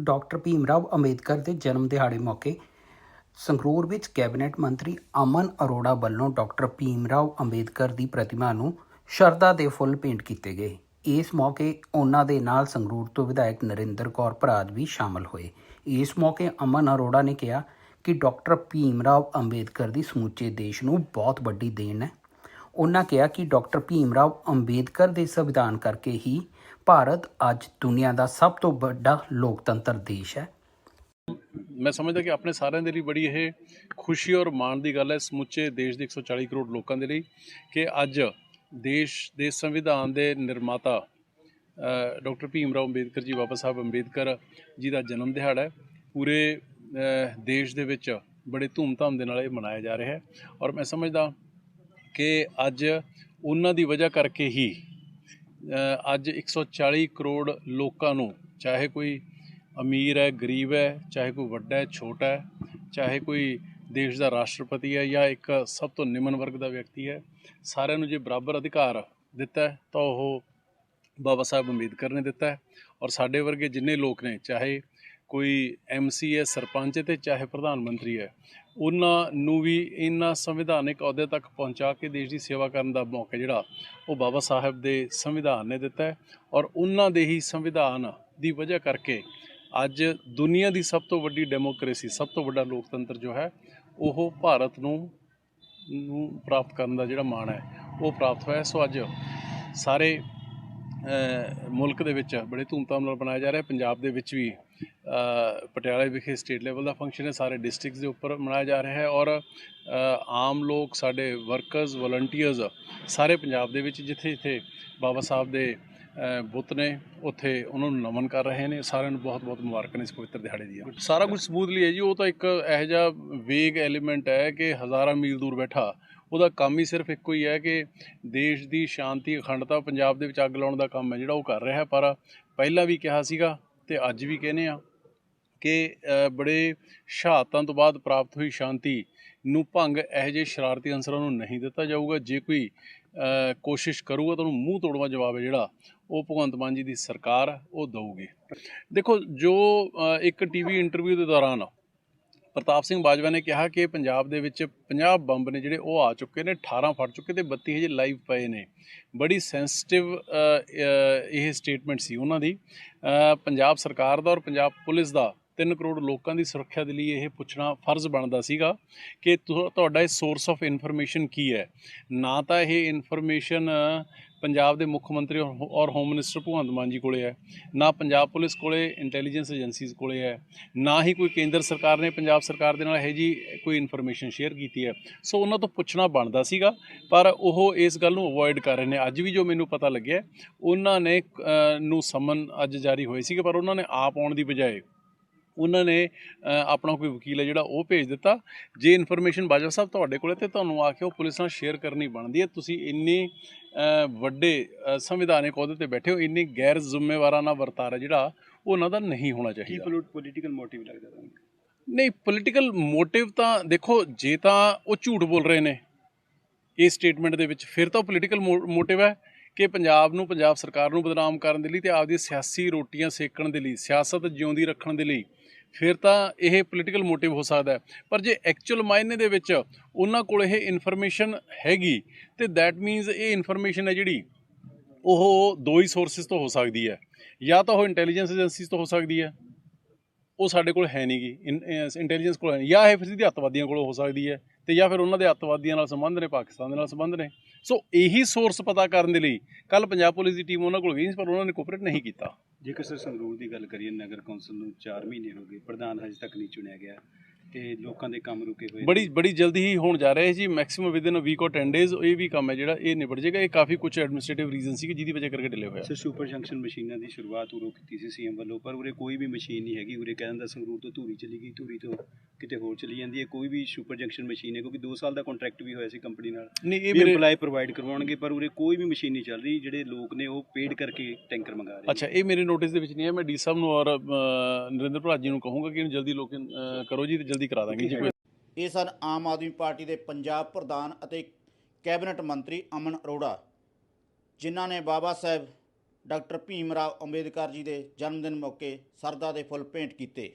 Doctor Bhim Bhimrao Ambedkar ਦੇ ਜਨਮ ਦਿਹਾੜੇ ਮੌਕੇ ਸੰਗਰੂਰ ਵਿੱਚ ਕੈਬਨਿਟ ਮੰਤਰੀ ਅਮਨ ਅਰੋੜਾ ਵੱਲੋਂ ਡਾਕਟਰ ਭੀਮ ਭੀਮਰਾਵ ਅੰਬੇਦਕਰ ਦੀ ਪ੍ਰਤਿਮਾ ਨੂੰ ਸ਼ਰਧਾ ਦੇ ਫੁੱਲ ਭੇਂਟ ਕੀਤੇ ਗਏ। ਇਸ ਮੌਕੇ ਉਹਨਾਂ ਦੇ ਨਾਲ ਸੰਗਰੂਰ ਤੋਂ ਵਿਧਾਇਕ ਨਰਿੰਦਰ ਕੌਰ ਭਰਾਜ ਵੀ ਸ਼ਾਮਲ ਹੋਏ। ਇਸ ਮੌਕੇ ਅਮਨ ਅਰੋੜਾ ਨੇ ਕਿਹਾ ਕਿ ਡਾਕਟਰ ਭੀਮ ਭੀਮਰਾਵ ਅੰਬੇਦਕਰ ਦੀ ਸਮੁੱਚੇ ਦੇਸ਼ ਨੂੰ ਬਹੁਤ ਵੱਡੀ ਦੇਣ ਹੈ। ਉਹਨਾਂ ਕਿਹਾ ਕਿ ਡਾਕਟਰ ਭੀਮ ਭੀਮਰਾਵ ਅੰਬੇਦਕਰ ਦੇ ਸੰਵਿਧਾਨ ਕਰਕੇ ਹੀ ਭਾਰਤ ਅੱਜ ਦੁਨੀਆ ਦਾ ਸਭ ਤੋਂ ਵੱਡਾ ਲੋਕਤੰਤਰ ਦੇਸ਼ ਹੈ। ਮੈਂ ਸਮਝਦਾ ਕਿ ਆਪਣੇ ਸਾਰਿਆਂ ਦੇ ਲਈ ਬੜੀ ਇਹ ਖੁਸ਼ੀ ਔਰ ਮਾਣ ਦੀ ਗੱਲ ਹੈ ਸਮੁੱਚੇ ਦੇਸ਼ ਦੇ 140 ਕਰੋੜ ਲੋਕਾਂ ਦੇ ਲਈ ਕਿ ਅੱਜ ਦੇਸ਼ ਦੇ ਸੰਵਿਧਾਨ ਦੇ ਨਿਰਮਾਤਾ ਅ, ਡਾਕਟਰ ਭੀਮ ਰਾਓ ਅੰਬੇਦਕਰ ਜੀ ਬਾਬਾ ਸਾਹਿਬ ਅੰਬੇਦਕਰ ਜੀ ਦਾ ਜਨਮ ਦਿਹਾੜਾ ਹੈ। ਪੂਰੇ ਦੇਸ਼ ਦੇ ਵਿੱਚ ਬੜੇ ਧੂਮਧਾਮ ਦੇ ਨਾਲ ਇਹ ਮਨਾਇਆ ਜਾ ਰਿਹਾ ਹੈ। ਔਰ ਮੈਂ ਸਮਝਦਾ ਕਿ ਅੱਜ ਉਹਨਾਂ ਦੀ ਵਜ੍ਹਾ ਕਰਕੇ ਹੀ ਅੱਜ 140 ਕਰੋੜ ਲੋਕਾਂ ਨੂੰ, ਚਾਹੇ ਕੋਈ ਅਮੀਰ ਹੈ, ਗਰੀਬ ਹੈ, ਚਾਹੇ ਕੋਈ ਵੱਡਾ ਹੈ, ਛੋਟਾ ਹੈ, ਚਾਹੇ ਕੋਈ ਦੇਸ਼ ਦਾ ਰਾਸ਼ਟਰਪਤੀ ਹੈ ਜਾਂ ਇੱਕ ਸਭ ਤੋਂ ਨਿਮਨ ਵਰਗ ਦਾ ਵਿਅਕਤੀ ਹੈ, ਸਾਰਿਆਂ ਨੂੰ ਜੇ ਬਰਾਬਰ ਅਧਿਕਾਰ ਦਿੱਤਾ ਤਾਂ ਉਹ ਬਾਬਾ ਸਾਹਿਬ ਅੰਬੇਦਕਰ ਨੇ ਦਿੱਤਾ ਔਰ ਸਾਡੇ ਵਰਗੇ ਜਿੰਨੇ ਲੋਕ ਨੇ, ਚਾਹੇ ਕੋਈ ਐਮਸੀ ਹੈ ਸਰਪੰਚ ਹੈ ਤੇ ਚਾਹੇ ਪ੍ਰਧਾਨ ਮੰਤਰੀ ਹੈ, ਉਹਨਾਂ ਨੂੰ ਵੀ ਇਹਨਾਂ ਸੰਵਿਧਾਨਿਕ ਅਹੁਦੇ ਤੱਕ ਪਹੁੰਚਾ ਕੇ ਦੇਸ਼ ਦੀ ਸੇਵਾ ਕਰਨ ਦਾ ਮੌਕਾ ਜਿਹੜਾ, ਉਹ ਬਾਬਾ ਸਾਹਿਬ ਦੇ ਸੰਵਿਧਾਨ ਨੇ ਦਿੱਤਾ ਹੈ ਔਰ ਉਹਨਾਂ ਦੇ ਹੀ ਸੰਵਿਧਾਨ ਦੀ ਵਜ੍ਹਾ ਕਰਕੇ ਅੱਜ ਦੁਨੀਆ ਦੀ ਸਭ ਤੋਂ ਵੱਡੀ ਡੈਮੋਕ੍ਰੇਸੀ, ਸਭ ਤੋਂ ਵੱਡਾ ਲੋਕਤੰਤਰ ਜੋ ਹੈ, ਉਹ ਭਾਰਤ ਨੂੰ ਨੂੰ ਪ੍ਰਾਪਤ ਕਰਨ ਦਾ ਜਿਹੜਾ ਮਾਣ ਹੈ, ਉਹ ਪ੍ਰਾਪਤ ਹੋਇਆ ਸੋ ਅੱਜ ਸਾਰੇ ਮੁਲਕ ਦੇ ਵਿੱਚ ਬੜੇ ਧੂਮਧਾਮ ਨਾਲ ਮਨਾਇਆ ਜਾ ਰਿਹਾ ਪੰਜਾਬ ਦੇ ਵਿੱਚ ਵੀ ਅ, ਪਟਿਆਲਾ ਵਿਖੇ ਸਟੇਟ ਲੈਵਲ ਦਾ ਫੰਕਸ਼ਨ ਹੈ। ਸਾਰੇ ਡਿਸਟ੍ਰਿਕਟਸ ਦੇ ਉੱਪਰ ਮਨਾਇਆ ਜਾ ਰਿਹਾ ਹੈ ਔਰ ਆਮ ਲੋਕ ਸਾਡੇ ਵਰਕਰਸ ਵਲੰਟੀਅਰਸ ਸਾਰੇ ਪੰਜਾਬ ਦੇ ਵਿੱਚ ਜਿੱਥੇ ਜਿੱਥੇ ਬਾਬਾ ਸਾਹਿਬ ਦੇ ਬੁੱਤ ਨੇ ਉੱਥੇ ਉਹਨਾਂ ਨੂੰ ਨਮਨ ਕਰ ਰਹੇ ਨੇ। ਸਾਰਿਆਂ ਨੂੰ ਬਹੁਤ ਬਹੁਤ ਮੁਬਾਰਕਾਂ ਨੇ ਇਸ ਪਵਿੱਤਰ ਦਿਹਾੜੇ ਦੀਆਂ। ਸਾਰਾ ਕੁਝ ਸਮੂਥਲੀ ਹੈ ਜੀ। ਉਹ ਤਾਂ ਇੱਕ ਇਹੋ ਜਿਹਾ ਵੇਗ ਐਲੀਮੈਂਟ ਹੈ ਕਿ ਹਜ਼ਾਰਾਂ ਮੀਲ ਦੂਰ ਬੈਠਾ ਉਹਦਾ ਕੰਮ ਹੀ ਸਿਰਫ ਇੱਕੋ ਹੀ ਹੈ ਕਿ ਦੇਸ਼ ਦੀ ਸ਼ਾਂਤੀ ਅਖੰਡਤਾ ਪੰਜਾਬ ਦੇ ਵਿੱਚ ਅੱਗ ਲਾਉਣ ਦਾ ਕੰਮ ਹੈ ਜਿਹੜਾ ਉਹ ਕਰ ਰਿਹਾ ਹੈ। ਪਰ ਪਹਿਲਾਂ ਵੀ ਕਿਹਾ ਸੀਗਾ ਤੇ ਅੱਜ ਵੀ ਕਹਿੰਦੇ ਆ ਕਿ ਬੜੇ ਸ਼ਹਾਦਤਾਂ ਤੋਂ ਬਾਅਦ ਪ੍ਰਾਪਤ ਹੋਈ ਸ਼ਾਂਤੀ ਨੂੰ ਭੰਗ ਇਹੋ ਜਿਹੇ ਸ਼ਰਾਰਤੀ ਅਨਸਰਾਂ ਨੂੰ ਨਹੀਂ ਦਿੱਤਾ ਜਾਊਗਾ। ਜੇ ਕੋਈ ਕੋਸ਼ਿਸ਼ ਕਰੂਗਾ ਤਾਂ ਉਹਨੂੰ ਮੂੰਹ ਤੋੜਵਾ ਜਵਾਬ ਹੈ ਜਿਹੜਾ ਉਹ ਭਗਵੰਤ ਮਾਨ ਜੀ ਦੀ ਸਰਕਾਰ ਹੈ, ਉਹ ਦਊਗੀ। ਦੇਖੋ ਜੋ ਅ, ਇੱਕ ਟੀਵੀ ਇੰਟਰਵਿਊ ਦੇ ਦੌਰਾਨ ਪ੍ਰਤਾਪ ਸਿੰਘ ਬਾਜਵਾ ਨੇ ਕਿਹਾ ਕਿ ਪੰਜਾਬ ਦੇ ਵਿੱਚ 50 ਬੰਬ ਨੇ ਜਿਹੜੇ ਉਹ ਆ ਚੁੱਕੇ ਨੇ 18 ਫਟ ਚੁੱਕੇ ਤੇ 32 ਹਜੇ ਲਾਈਵ ਪਏ ਨੇ। ਬੜੀ ਸੈਂਸਿਟਿਵ ਇਹ ਸਟੇਟਮੈਂਟ ਸੀ ਉਹਨਾਂ ਦੀ। ਪੰਜਾਬ ਸਰਕਾਰ ਦਾ ਔਰ ਪੰਜਾਬ ਪੁਲਿਸ ਦਾ 3 ਕਰੋੜ ਲੋਕਾਂ ਦੀ ਸੁਰੱਖਿਆ ਦੇ ਲਈ ਇਹ ਪੁੱਛਣਾ ਫਰਜ਼ ਬਣਦਾ ਸੀਗਾ ਕਿ ਤੁਹਾਡਾ ਇਹ ਸੋਰਸ ਆਫ ਇਨਫੋਰਮੇਸ਼ਨ ਕੀ ਹੈ? ਨਾ ਤਾਂ ਇਹ ਇਨਫੋਰਮੇਸ਼ਨ ਪੰਜਾਬ ਦੇ ਮੁੱਖ ਮੰਤਰੀ ਔਰ ਹੋਮ ਮਿਨਿਸਟਰ ਭਗਵੰਤ ਮਾਨ ਜੀ ਕੋਲੇ ਹੈ। ਨਾ ਪੰਜਾਬ ਪੁਲਿਸ ਕੋਲੇ ਇੰਟੈਲੀਜੈਂਸ ਏਜੰਸੀਜ਼ ਕੋਲੇ ਹੈ। ਨਾ ਹੀ ਕੋਈ ਕੇਂਦਰ ਸਰਕਾਰ ਨੇ ਪੰਜਾਬ ਸਰਕਾਰ ਦੇ ਨਾਲ ਇਹ ਜੀ ਕੋਈ ਇਨਫੋਰਮੇਸ਼ਨ ਸ਼ੇਅਰ ਕੀਤੀ ਹੈ। ਸੋ ਉਹਨਾਂ ਤੋਂ ਪੁੱਛਣਾ ਬਣਦਾ ਸੀਗਾ, ਪਰ ਉਹ ਇਸ ਗੱਲ ਨੂੰ ਅਵੋਇਡ ਕਰ ਰਹੇ ਨੇ। ਅੱਜ ਵੀ ਜੋ ਮੈਨੂੰ ਪਤਾ ਲੱਗਿਆ, ਉਹਨਾਂ ਨੇ ਨੂੰ ਸਮਨ ਅੱਜ ਜਾਰੀ ਹੋਏ ਸੀਗੇ, ਪਰ ਉਹਨਾਂ ਨੇ ਆਪ ਆਉਣ ਦੀ ਬਜਾਏ ਉਹਨਾਂ ਨੇ ਆਪਣਾ ਕੋਈ ਵਕੀਲ ਹੈ ਜਿਹੜਾ ਉਹ ਭੇਜ ਦਿੱਤਾ। ਜੇ ਇਨਫੋਰਮੇਸ਼ਨ ਬਾਜਵਾ ਸਾਹਿਬ ਤੁਹਾਡੇ ਕੋਲੇ ਤੇ ਤੁਹਾਨੂੰ ਆ ਕੇ ਉਹ ਪੁਲਿਸ ਨਾਲ ਸ਼ੇਅਰ ਕਰਨੀ ਬਣਦੀ ਹੈ। ਤੁਸੀਂ ਇੰਨੇ ਵੱਡੇ ਸੰਵਿਧਾਨਿਕ ਅਹੁਦੇ ਤੇ ਬੈਠੇ ਹੋ ਇੰਨੀ ਗੈਰ ਜ਼ਿੰਮੇਵਾਰਾਨਾ ਵਰਤਾਰਾ ਜਿਹੜਾ ਉਹ ਉਹਨਾਂ ਦਾ ਨਹੀਂ ਹੋਣਾ ਕੀ ਚਾਹੀਦਾ। ਪੋਲੀਟੀਕਲ ਮੋਟਿਵ ਲੱਗਦਾ ਤੁਹਾਨੂੰ? ਨਹੀਂ ਪੋਲੀਟੀਕਲ ਮੋਟਿਵ ਤਾਂ ਦੇਖੋ ਜੇ ਤਾਂ ਉਹ ਝੂਠ ਬੋਲ ਰਹੇ ਨੇ ਇਸ ਸਟੇਟਮੈਂਟ ਦੇ ਵਿੱਚ ਫਿਰ ਤਾਂ ਪੋਲੀਟੀਕਲ ਮੋਟਿਵ ਹੈ ਕਿ ਪੰਜਾਬ ਨੂੰ ਪੰਜਾਬ ਸਰਕਾਰ ਨੂੰ ਬਦਨਾਮ ਕਰਨ ਦੇ ਲਈ ਤੇ ਆਪਦੀ ਸਿਆਸੀ ਰੋਟੀਆਂ ਸੇਕਣ ਦੇ ਲਈ ਸਿਆਸਤ ਜਿਉਂਦੀ ਰੱਖਣ ਦੇ ਲਈ ਫਿਰ ਤਾਂ ਇਹ ਪੋਲੀਟੀਕਲ ਮੋਟਿਵ ਹੋ ਸਕਦਾ ਪਰ ਜੇ ਐਕਚੁਅਲ ਮਾਇਨੇ ਦੇ ਵਿੱਚ ਉਹਨਾਂ ਕੋਲ ਇਹ ਇਨਫੋਰਮੇਸ਼ਨ ਹੈਗੀ, ਤੇ ਦੈਟ ਮੀਨਸ ਇਹ ਇਨਫੋਰਮੇਸ਼ਨ ਹੈ ਜਿਹੜੀ, ਉਹ ਦੋ ਹੀ ਸੋਰਸਸ ਤੋਂ ਹੋ ਸਕਦੀ ਹੈ। ਜਾਂ ਤਾਂ ਉਹ ਇੰਟੈਲੀਜੈਂਸ ਏਜੰਸੀਜ਼ ਤੋਂ ਹੋ ਸਕਦੀ ਹੈ। ਉਹ ਸਾਡੇ ਕੋਲ ਹੈ ਨਹੀਂਗੀ ਇੰਟੈਲੀਜੈਂਸ ਕੋਲ ਹੈ ਜਾਂ ਇਹ ਫਿਰ ਸਿੱਧੀ ਅੱਤਵਾਦੀਆਂ ਕੋਲ ਹੋ ਸਕਦੀ ਹੈ, ਤੇ ਜਾਂ ਫਿਰ ਉਹਨਾਂ ਦੇ ਅੱਤਵਾਦੀਆਂ ਨਾਲ ਸੰਬੰਧ ਨੇ, ਪਾਕਿਸਤਾਨ ਦੇ ਨਾਲ ਸੰਬੰਧ ਨੇ। ਸੋ ਇਹੀ ਸੋਰਸ ਪਤਾ ਕਰਨ ਦੇ ਲਈ ਕੱਲ ਪੰਜਾਬ ਪੁਲਿਸ ਦੀ ਟੀਮ ਉਹਨਾਂ ਕੋਲ ਗਈ ਸੀ, ਪਰ ਉਹਨਾਂ ਨੇ ਕੋਪਰੇਟ ਨਹੀਂ ਕੀਤਾ। ਜੇਕਰ ਸਰ ਸੰਗਰੂਰ ਦੀ ਗੱਲ ਕਰੀਏ, ਨਗਰ ਕੌਂਸਲ ਨੂੰ 4 ਮਹੀਨੇ ਹੋ ਗਏ, ਪ੍ਰਧਾਨ ਹਜੇ ਤੱਕ ਨਹੀਂ ਚੁਣਿਆ ਗਿਆ। ਤੇ ਲੋਕਾਂ ਦੇ ਕੰਮ ਰੁਕੇ ਹੋਏ। ਬੜੀ ਬੜੀ ਜਲਦੀ ਹੀ ਹੋਣ ਜਾ ਰਿਹਾ ਹੈ ਜੀ। ਮੈਕਸਿਮਮ ਵਿਦਿਨ ਅ ਵੀਕ ਔਰ 10 ਡੇਜ਼ ਇਹ ਵੀ ਕੰਮ ਹੈ ਜਿਹੜਾ ਇਹ ਨਿਬੜ ਜਾਏਗਾ। ਇਹ ਕਾਫੀ ਕੁਝ ਐਡਮਿਨਿਸਟ੍ਰੇਟਿਵ ਰੀਜ਼ਨ ਸੀ ਕਿ ਜਿਹਦੀ ਵਜ੍ਹਾ ਕਰਕੇ ਡਿਲੇ ਹੋਇਆ। ਸਰ ਸੁਪਰ ਜੰਕਸ਼ਨ ਮਸ਼ੀਨਾਂ ਦੀ ਸ਼ੁਰੂਆਤ ਉਰੋਂ ਕੀਤੀ ਸੀ ਸੀਐਮ ਵੱਲੋਂ ਪਰ ਉਰੇ ਕੋਈ ਵੀ ਮਸ਼ੀਨ ਨਹੀਂ ਹੈਗੀ। ਉਰੇ ਕਹਿ ਦਿੰਦਾ ਸੰਗਰੂਰ ਤੋਂ ਧੂਰੀ ਚਲੀ ਗਈ ਧੂਰੀ ਤੋਂ ਕਿਤੇ ਹੋਰ ਚਲੀ ਜਾਂਦੀ ਹੈ। ਕੋਈ ਵੀ ਸੁਪਰ ਜੰਕਸ਼ਨ ਮਸ਼ੀਨ ਹੈ ਕਿਉਂਕਿ 2 ਸਾਲ ਦਾ ਕੰਟਰੈਕਟ ਵੀ ਹੋਇਆ ਸੀ ਕੰਪਨੀ ਨਾਲ। ਨਹੀਂ ਇਹ ਮੇਰੇ ਪ੍ਰੋਵਾਈਡ ਕਰਵਾਉਣਗੇ ਪਰ ਉਰੇ ਕੋਈ ਵੀ ਮਸ਼ੀਨ ਨਹੀਂ ਚੱਲ ਰਹੀ। ਜਿਹੜੇ ਲੋਕ ਨੇ ਉਹ ਪੇਡ ਕਰਕੇ ਟੈਂਕਰ ਮੰਗਾ ਰਹੇ ਅੱਛਾ ਇਹ ਮੇਰੇ ਨੋਟਿਸ ਦੇ ਵਿੱਚ ਨਹੀਂ ਹੈ ਮੈਂ ਡੀ ਸਾਹਿਬ ਨੂੰ ਔਰ ਨਰਿੰਦਰ ਭਰਾਜ ਨੂੰ ਕਹੂੰਗਾ ਕਿ ਇਹਨੂੰ ਜਲਦੀ ਲੋਕ ਕਰੋ ਜੀ ਤੇ ਜਲਦੀ ਕਰਾ ਦਾਂਗੇ ਜੀ ਕੋਈ ਇਹ ਸਨ ਆਮ ਆਦਮੀ ਪਾਰਟੀ ਦੇ ਪੰਜਾਬ ਪ੍ਰਧਾਨ ਅਤੇ ਕੈਬਨਿਟ ਮੰਤਰੀ ਅਮਨ ਅਰੋੜਾ ਜਿਨ੍ਹਾਂ ਨੇ ਬਾਬਾ ਸਾਹਿਬ ਡਾਕਟਰ ਭੀਮ ਰਾਓ ਅੰਬੇਦਕਰ ਜੀ ਦੇ ਜਨਮ ਦਿਨ ਮੌਕੇ ਸਰਦਾ ਦੇ ਫੁੱਲ ਭੇਂਟ ਕੀਤੇ।